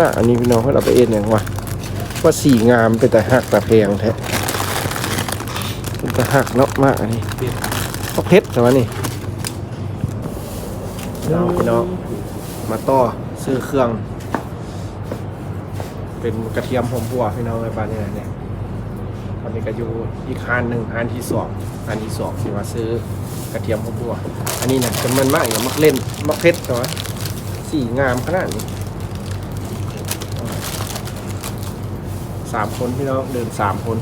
น่ะอันนี้พี่น้องเพิ่นเอาไปเอ็นหยังวะว่าสีงามเป็นแต่หักแต่เพงแท้เป็นแต่หักเนาะมากอันนี้ก็เพชรแต่ว่านี่เอาพี่น้องมาต่อซื้อเครื่อง เป็นกระเทียมหอมบัวพี่น้องในบ้านนี่นะเนี่ยตอนนี้ก็อยู่อีกฮานหนึ่งฮานที่สองฮานที่สองที่ว่าซื้อกระเทียมหอมบัว อันนี้นะจะมันมากอย่างมักเล่นมักเพชรแต่ว่าสีงามขนาดนี้ สามคนพี่น้องเดินสามคน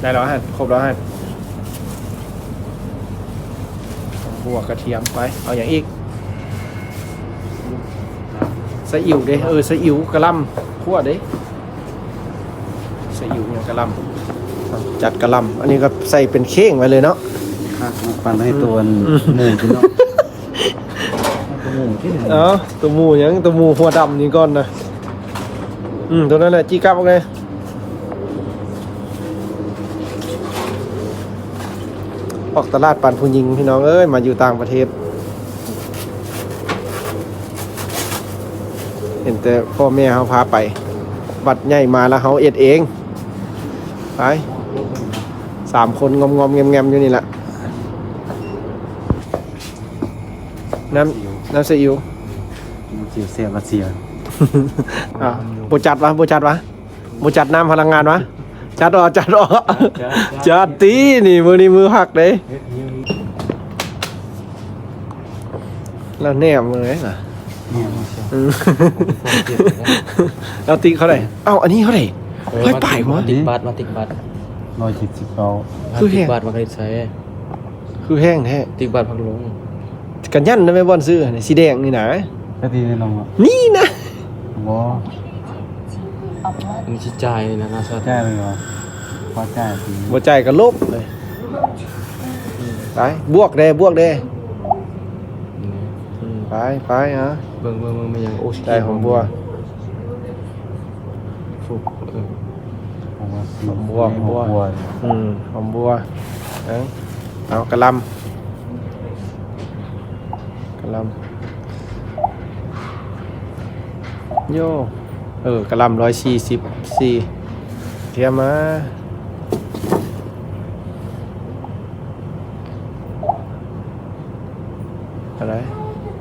ได้แล้วฮะครบแล้วฮะหอมบัวกระเทียมไป เอาอย่างอีกสะอิ๋วเด้เออสะอิ๋วกระหลำคั่วเด้สะอิ๋วเนี่ยกระหลำจัดกระหลำอันนี้ก็ใส่เป็นเค้งไว้เลยเนาะครับปันให้ตัวหมูพี่น้องตัวหมูที่ไหนเอ้าตัวหมูหยังตัวหมูหัวดำนี่ก่อนนะ อืมตัวนั้นแหละจี้กลับเอาไงออกตลาดปันผู้หญิงพี่น้องเอ้ยมาอยู่ต่างประเทศ เห็นแต่พ่อแม่เขาพาไป บัดใหญ่มาแล้วเขาเอ็ดเอง ไปสามคนงอมงอมๆแงมแงมๆอยู่นี่แหละน้ำน้ำซีอิ๊วมันเสียเสียมาเสีย อะโบจัดวะโบจัดวะโบจัดน้ำพลังงานวะจัดออกจัดออกจัดตีนี่มือนี้มือหักเลยแล้วแนมเลยนะเนี่ยมันเสียอืมแล้วติ๊กเขาไหนเอ้าอันนี้เขาไหนเฮ้ยป่ายวะติดบัตรมาติดบัตรร้อยเจ็ดสิบเก้าคือแห้ติงดบัตรมาใครใช้คือแห้งแท้ติดบัตรพักลงกันยันนะแม่บอลซื้อนี่สีแดงนี่นะก็ดีแน่นอนอะนี่นะบ่อั นนี้ชิจ่ายนี่นะน่าสัตว์แก้เลยเหรอพอแก้ทีหัวใจก็ลบเลยไปบวกเด้บวกเด้ไปไปฮะเบิ่งเบิ่งเบิ่งมันยังโอชิใจหอมบัวฟุกเออผมว่าหอมบัวหอมบัวอืมหอมบัวเอาเอากระลำกระลำโย่ เออกระหลำร้อยสี่สิบสี่เทียมมาอะไร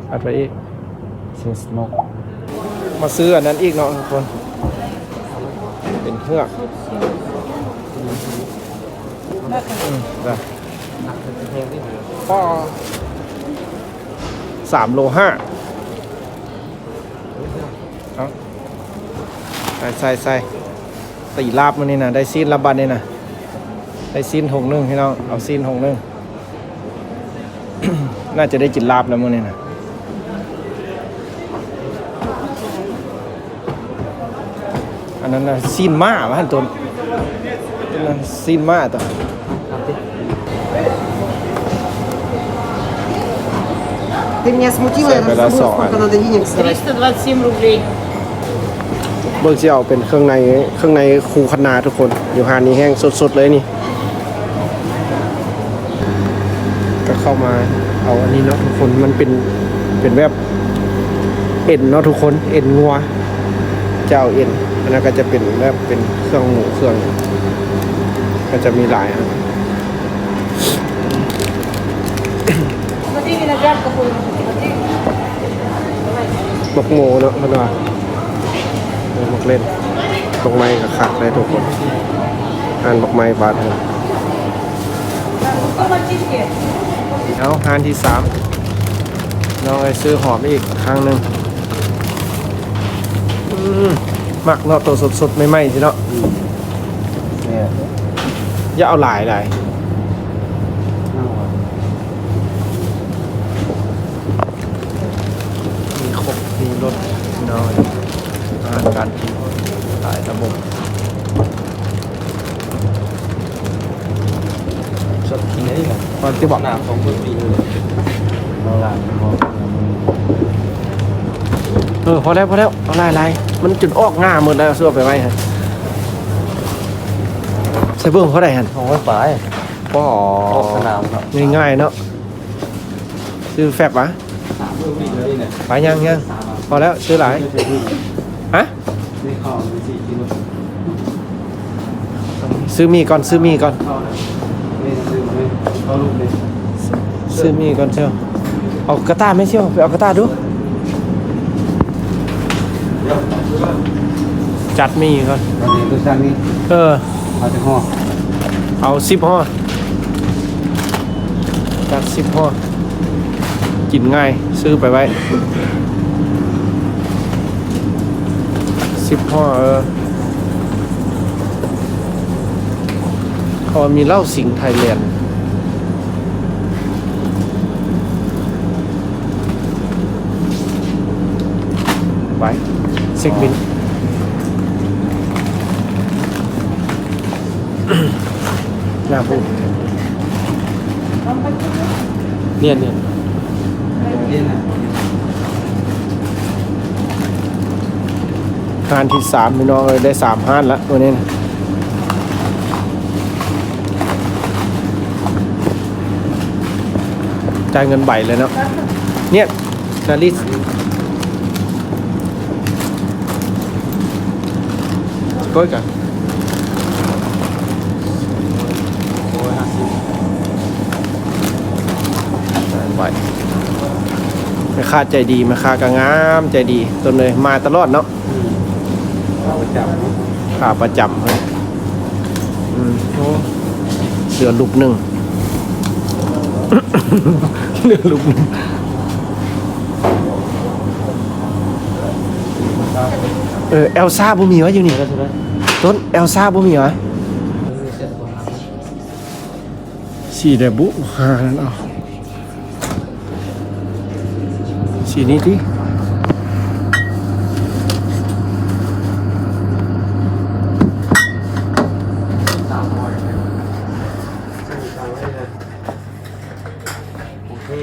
อัดไปอีกเชสนกมาซื้ออันนั้นอีกเนาะทุกคน เป็นเพือกอืมได้ก็สามโลห้าเอา ใส่ใส่ใส่ตีลาบมันนี่นะได้ซีนลาบันนี่นะได้ซีนหงหนึ่งพี่น้องเอาซีนหงหนึ่ง น่าจะได้กินลาบแล้วมันนี่นะ อันนั้นนะซีนมาว่าตัวอันนั้นซีนมาตัว Ты меня смутила, я Всякое забыла, рассол, сколько Аня. надо денег сдавать. 327 рублей. เบิ้งเสี่ยวเป็นเครื่องในเครื่องในคูขนาทุกคน อยู่หานนี้แห้งสดๆเลยนี่ ก็เข้ามาเอาอันนี้เนาะทุกคนมันเป็นเป็นแบบเอ็นเนาะทุกคนเอ็นงัว เจ้าเอ็นอันนั้นก็จะเป็นแบบเป็นเครื่องหมูเครื่อง ก็จะมีหลายอัน บกโมเนาะมันว่า มักเล่นตรงไม้กับขาดได้ทุกคนอ่านบอกไม้บาทเลยแล้วงานที่สามน้องไอซื้อหอมอีกครั้งหนึ่งหมักเนาะตัวสดๆไม่ไหมใช่เนาะอย่าเอาหลายหลายมีครบมีรถน้อย อาหารการกินหลายระบบสดกินได้ไหมตอนที่บอกหนาของเบิ่งปีเลยเราหลังพอเออพอแล้วพอแล้วเอาลายลายมันจุดออกง่าหมดแล้วเสื้อไปไว้ฮะใส่เบื้องเขาได้ฮันของไว้ป่ายก็ออกสนามครับง่ายๆเนาะซื้อแฟบวะไปยังยังพอแล้วซื้อหลาย ฮะนี่ข้าวมีสี่กิโลซื้อมีก่อนซื้อมีก่อนข้านะนี่ซื้อมาเลยเขาลูกเลยซื้อมีก่อนเชียวเอากระต้าไหม่เชียวไปเอากระต้าดู เดี๋ยวจัดมีก่อนตอนนี้ตัวช่างนี่เออ เอาจะห่อเอาสิบห่อจัดสิบห่อกินง่าย ซื้อไปไว้ สิบห่อเออขามีเหล้าสิงห์ไทยแลนด์ไว้เซ็กบินหน้าพูดเนี่ยเนี่ย ห้านที่สามพี่น้องเลยได้สามห้านแล้ววันนี้นะจ่ายเงินใบเลยเนาะเนี่ยนาริสก้อยกันใบแม่ค้าใจดีแม่ค้าก็งามใจดีต้นเลยมาตลอดเนาะ เอาไปจับขาประจำเลยอืมโอ้เสือลูกหนึ่งเสือลูกหนึ่งเออเอลซ่าบ่มีวะอยู่นี่ต้นเอลซ่าบ่มีวะสีเดบุหานั่นเอาสีนี้ดิ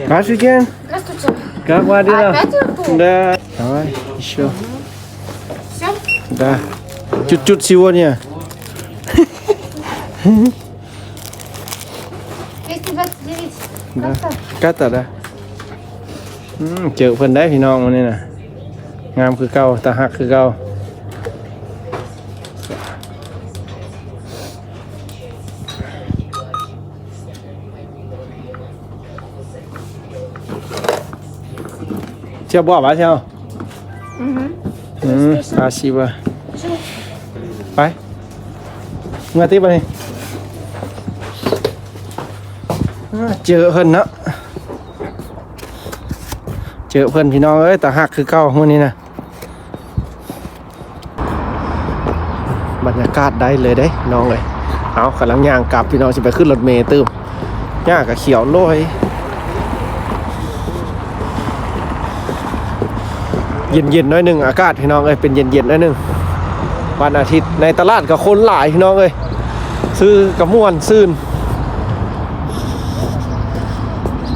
Здравствуйте. Здравствуйте. Как ваши дела? Да. Давай, еще. Все? Да. Чуть-чуть сегодня. 229. Да. Ката, да. Chợ phân đấy thì non mà nên nè Ngam cứ cao, ta hạc cứ cao เพิ่นพี่น้องเอ้ยแต่หักคือเก่ามื่อนี้นะบรรยากาศได้เลยเด้น้องเลยเอากำลังย่างกลับพี่น้องจะไปขึ้นรถเมล์ตื้มย่างกับเขียวโรย เย็นๆน้อยหนึ่งอากาศพี่น้องเอ้ยเป็นเย็นๆน้อยหนึ่งวันอาทิตย์ในตลาดกับคนหลายพี่น้องเอ้ยซื้อกับม่วนซื่น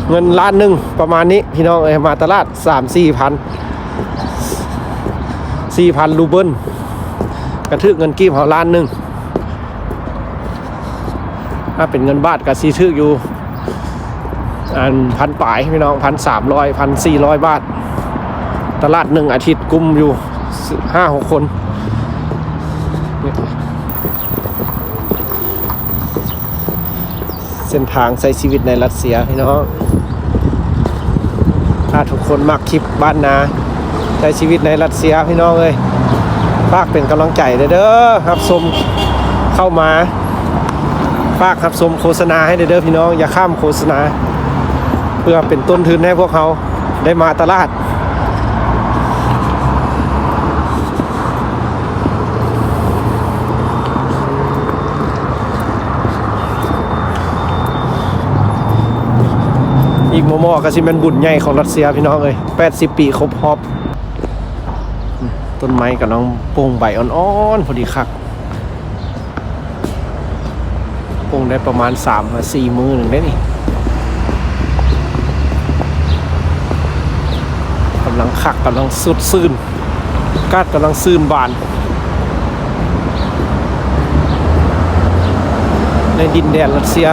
เงินล้านหนึ่งประมาณนี้พี่น้องเอ้ยมาตลาดสามสี่พันสี่พันรูเบิลกระทึกเงินกีบเขาล้านหนึ่งถ้าเป็นเงินบาทก็ซีทึกอยู่อันพันปลายพี่น้องพันสามร้อยพันสี่ร้อยบาท ตลาดหนึ่งอาทิตย์กุมอยู่ห้าหกคนเส้นทางใช้ชีวิตในรัสเซียพี่น้องถ้าทุกคนมักคลิปบ้านนาใช้ชีวิตในรัสเซียพี่น้องเลยฝากเป็นกำลังใจเด้อครับชมเข้ามาฝากครับชมโฆษณาให้เด้อพี่น้องอย่าข้ามโฆษณา เพื่อเป็นต้นทุนให้พวกเขาได้มาตลาด กโมโมก็สิเป็นบุญใหญ่ของรัสเซียพี่น้องเอ้ย80 ปีครบรอบ ต้นไม้กับน้องโป่งใบอ่อนๆพอดีคักโป่งได้ประมาณ3มา4มือหนึ่งได้นี่กำลังคักกำลังสุดซื่นอกาดกำลังซื่นบาน ในดินแดนรัสเซีย